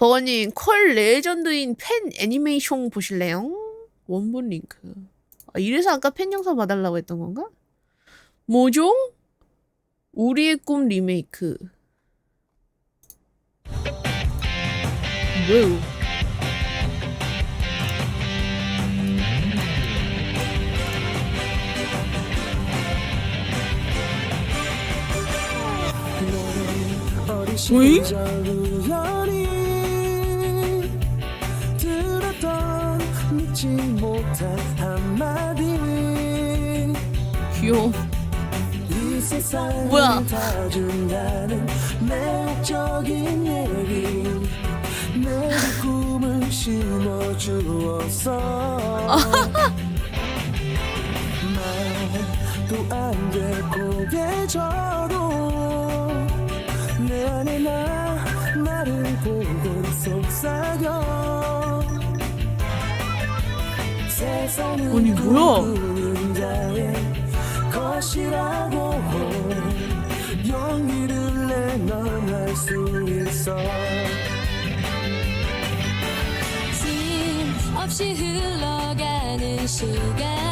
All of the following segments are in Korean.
버거님 컬 레전드인 팬 애니메이션 보실래요? 원본 링크. 아, 이래서 아까 팬 영상 봐달라고 했던 건가? 뭐죠? 우리의 꿈 리메이크. 뭐요? 어이? 믿지 못한 한마디 귀여워. 이 뭐야? 다 준다는 매력적인 얘기 내 꿈을 심어주었어 아니, 뭐야? 없이 흘러가는 시간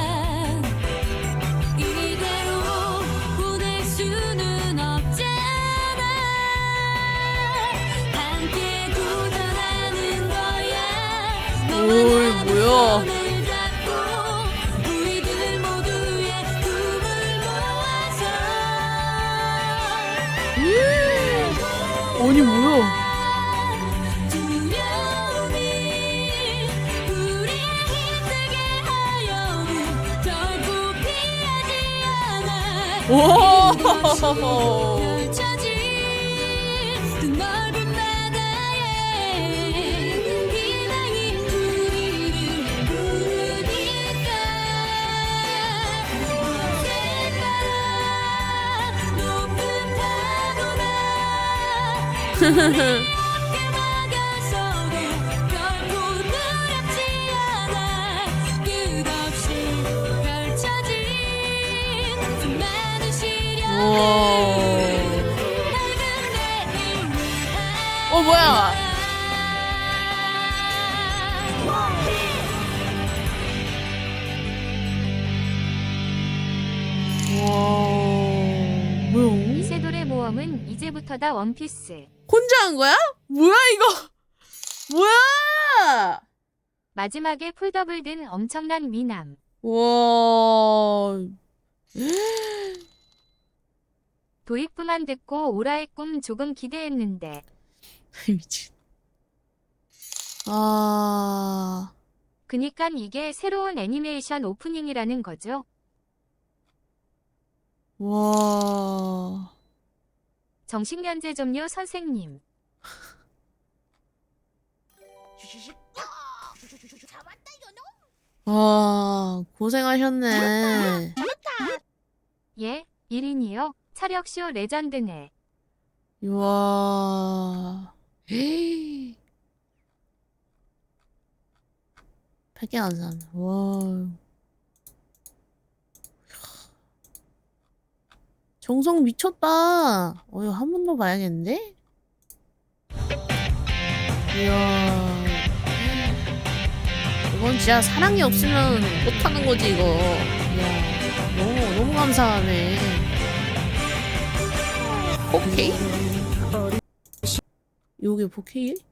와. 펼 모험은 이제부터다 원피스. 혼자 한 거야? 뭐야 이거? 뭐야? 마지막에 폴더블 든 엄청난 미남. 와. 도입부만 듣고 오라의 꿈 조금 기대했는데 미친. 아. 그니깐 이게 새로운 애니메이션 오프닝이라는 거죠. 와. 정식 면제 좀요 선생님. 와, 고생하셨네. 예, 1인이요. 차력쇼 레전드네. 와. 헤이. 100개 감사합니다. 와. 정성 미쳤다. 어, 이거 한번 더 봐야겠는데? 이야. 이건 진짜 사랑이 없으면 못하는 거지, 이거. 이야. 너무, 너무 감사하네. 오케이. 요게 4K?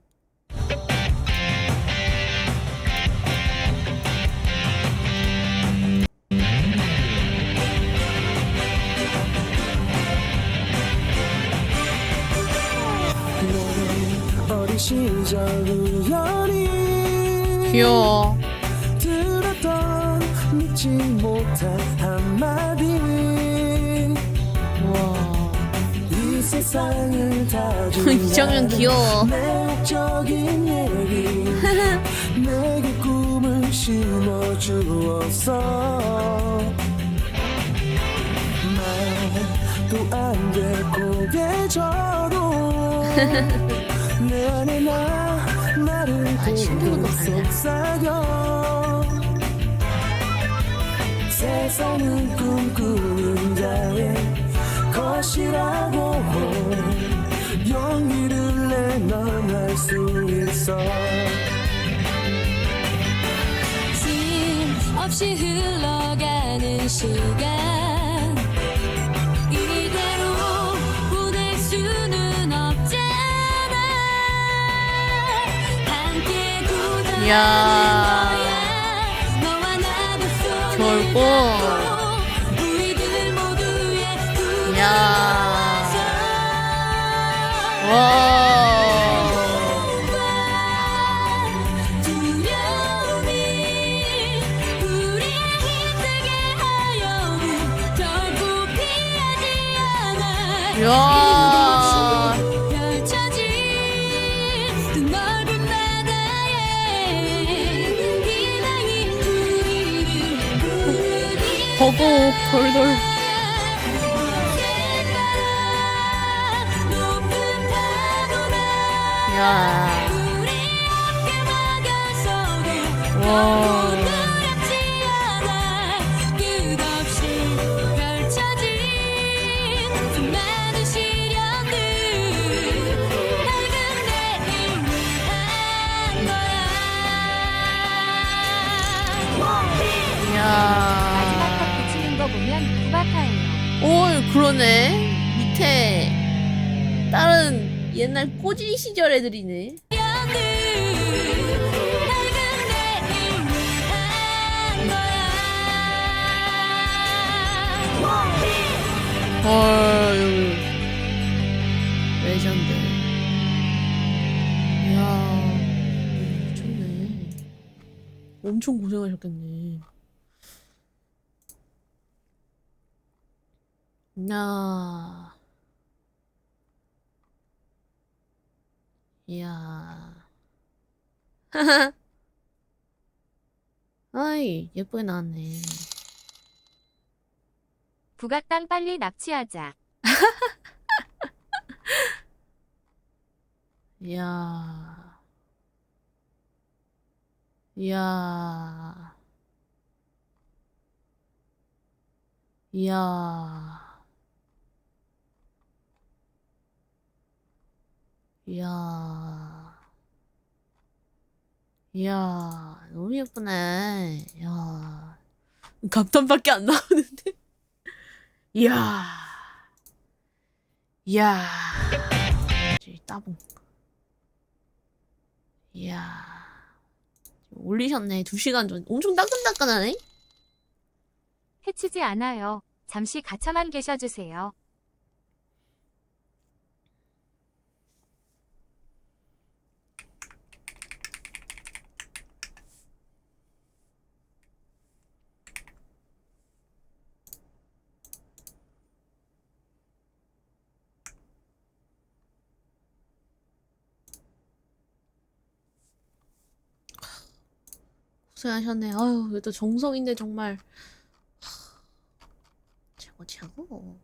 귀여워. 들었던 믿지 못한 한마디 우와. 이 세상을 다 이 장면 귀여워. 안 안에 나 나를 보고. 속삭여. 세상은 꿈꾸는 자의 것이라고 용기를 내넌 할수 있어. 쉼 없이 흘러가는 시간 이야. 모두의 이야. 와. 이야. 버거 돌돌. 막아서도 와. 보면 구바타예요. 오, 그러네. 밑에 다른 옛날 꼬지 시절 애들이네. 헐. 레전드. 이야. 미쳤네. 엄청 고생하셨겠네. 야. 이야. 아이, 예쁘게 나왔네. 북악당 빨리 납치하자. 이야. 이야. 이야. 이야. 이야. 너무 예쁘네. 이야. 감탄밖에 안 나오는데. 이야. 이야. 따봉. 이야. 올리셨네. 두 시간 전. 엄청 따끈따끈하네? 해치지 않아요. 잠시 가차만 계셔주세요. 고생하셨네. 아유, 이것도 정성인데 정말. 하, 최고, 최고.